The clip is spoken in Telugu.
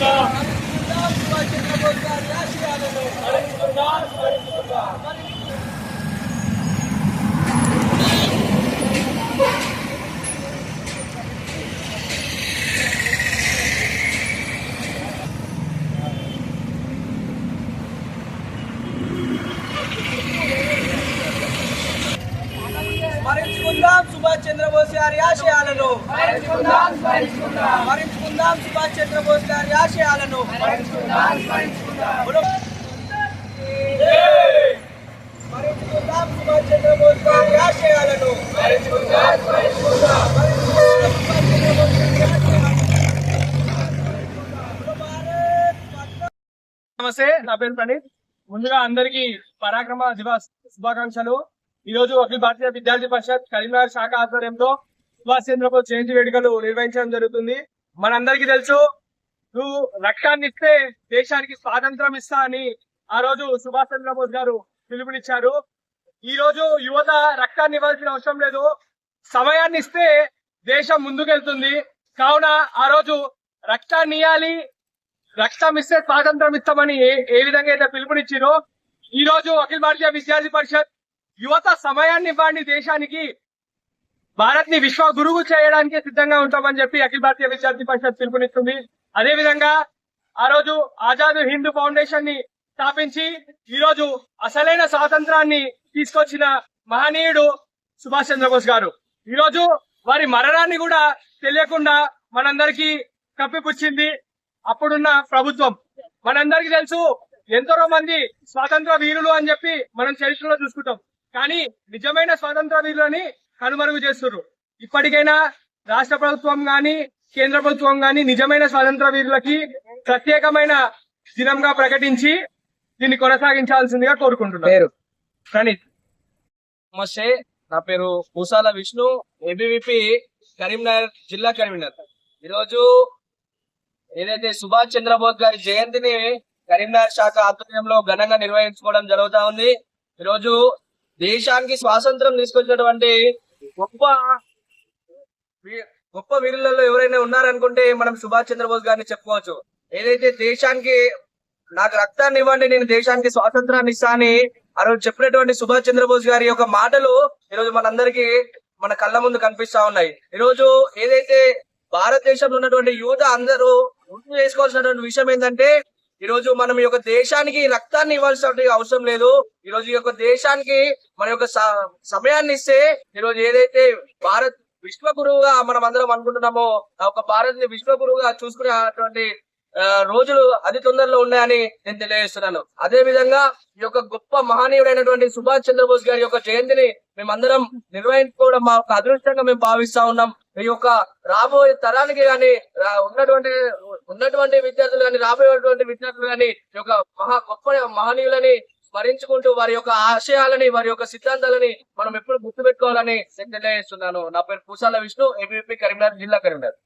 స్మరించుకుందాం స్మరించుకుందాం స్మరించుకుందాం చంద్రబోస్ గారి ఆశయాలను మరించుదాం మరించుదాం మరించుకుందాం సుభాష్ చంద్రబోస్ గారి ఆశయాలను మరించుదాం మరించుదాం మరించుకుందాం సుభాష్ చంద్రబోస్ గారి ఆశయాలను సుభాష్ చంద్రబోస్ గారి నమస్తే నా పేరు ప్రణీత్. ముందుగా అందరికీ పరాక్రమ దివస్ శుభాకాంక్షలు. ఈ రోజు అఖిల భారతీయ విద్యార్థి పరిషత్ కరీంనగర్ శాఖ ఆధ్వర్యంలో సుభాష్ చంద్రబోస్ జయంతి వేడుకలు నిర్వహించడం జరుగుతుంది. మనందరికీ తెలుసు నువ్వు రక్తాన్ని ఇస్తే దేశానికి స్వాతంత్రం ఇస్తా అని ఆ రోజు సుభాష్ చంద్రబోస్ గారు పిలుపునిచ్చారు. ఈ రోజు యువత రక్తాన్ని ఇవ్వాల్సిన అవసరం లేదు. సమయాన్ని ఇస్తే దేశం ముందుకెళ్తుంది. కావున ఆ రోజు రక్తాన్ని ఇవ్వాలి రక్తం ఇస్తే స్వాతంత్రం ఇస్తామని ఏ- విధంగా అయితే పిలుపునిచ్చిరో ఈ రోజు అఖిల భారతీయ విద్యార్థి పరిషత్ యువత సమయాన్ని ఇవ్వండి దేశానికి. భారత్ని విశ్వ గురువు చేయడానికి సిద్ధంగా ఉంటామని చెప్పి అఖిల భారతీయ విద్యార్థి పరిషత్ పిలుపునిస్తుంది అదే విధంగా ఆ రోజు ఆజాద్ హింద్ ఫౌండేషన్ని స్థాపించి ఈ రోజు అసలైన స్వాతంత్రాన్ని తీసుకొచ్చిన మహనీయుడు సుభాష్ చంద్రబోస్ గారు. ఈ రోజు వారి మరణాన్ని కూడా తెలియకుండా మనందరికీ కప్పిపుచ్చింది అప్పుడున్న ప్రభుత్వం. మనందరికీ తెలుసు ఎంతో మంది స్వాతంత్ర వీరులు అని చెప్పి మనం చరిత్రలో చూసుకుంటాం. కానీ నిజమైన స్వాతంత్ర వీరులని కనుమరుగు చేస్తున్నారు ఇప్పటికైనా రాష్ట్ర ప్రభుత్వం గాని కేంద్ర ప్రభుత్వం గాని నిజమైన స్వాతంత్ర వీరులకి ప్రత్యేకమైన దినంగా ప్రకటించి దీన్ని కొనసాగించాల్సిందిగా ప్రణీత్. నమస్తే నా పేరు పూసాల విష్ణు ఏబీవీపీ కరీంనగర్ జిల్లా కన్వీనర్ ఈరోజు ఏదైతే సుభాష్ చంద్రబోస్ గారి జయంతిని కరీంనగర్ శాఖ ఆధ్వర్యంలో ఘనంగా నిర్వహించుకోవడం జరుగుతా ఉంది. ఈరోజు దేశానికి స్వాతంత్రం తీసుకొచ్చినటువంటి గొప్ప గొప్ప వీరులలో ఎవరైనా ఉన్నారనుకుంటే మనం సుభాష్ చంద్రబోస్ గారిని చెప్పుకోవచ్చు. ఏదైతే దేశానికి నాకు రక్తాన్ని ఇవ్వండి నేను దేశానికి స్వాతంత్రాన్ని ఇస్తా అని ఆ రోజు చెప్పినటువంటి సుభాష్ చంద్రబోస్ గారి యొక్క మాటలు ఈరోజు మనందరికీ మన కళ్ళ ముందు కనిపిస్తా ఉన్నాయి. ఈరోజు ఏదైతే భారతదేశంలో ఉన్నటువంటి యువత అందరూ గుర్తు చేసుకోవాల్సినటువంటి విషయం ఏంటంటే ఈ రోజు మనం ఈ యొక్క దేశానికి రక్తాన్ని ఇవ్వాల్సిన అవసరం లేదు. ఈ రోజు ఈ యొక్క దేశానికి మన యొక్క సమయాన్ని ఇస్తే ఈ రోజు ఏదైతే భారత్ విశ్వగురువుగా మనం అందరం అనుకుంటున్నామో ఆ ఒక భారత్ని విశ్వగురువుగా చూసుకునేటువంటి రోజులు అతి తొందరలో ఉన్నాయని నేను తెలియజేస్తున్నాను. అదే విధంగా ఈ యొక్క గొప్ప మహనీయుడైనటువంటి సుభాష్ చంద్రబోస్ గారి యొక్క జయంతిని మేమందరం నిర్వహించుకోవడం మా యొక్క అదృష్టంగా మేము భావిస్తా ఉన్నాం. ఈ యొక్క రాబోయే తరానికి గాని ఉన్నటువంటి ఉన్నటువంటి విద్యార్థులు గాని రాబోయేటువంటి విద్యార్థులు గాని ఈ యొక్క మహా గొప్ప మహనీయులని స్మరించుకుంటూ వారి యొక్క ఆశయాలని వారి యొక్క సిద్ధాంతాలని మనం ఎప్పుడు గుర్తుపెట్టుకోవాలని నేను తెలియజేస్తున్నాను. నా పేరు పూసాల విష్ణు ఏబీపీ కరీంనగర్ జిల్లా కరీంనగర్.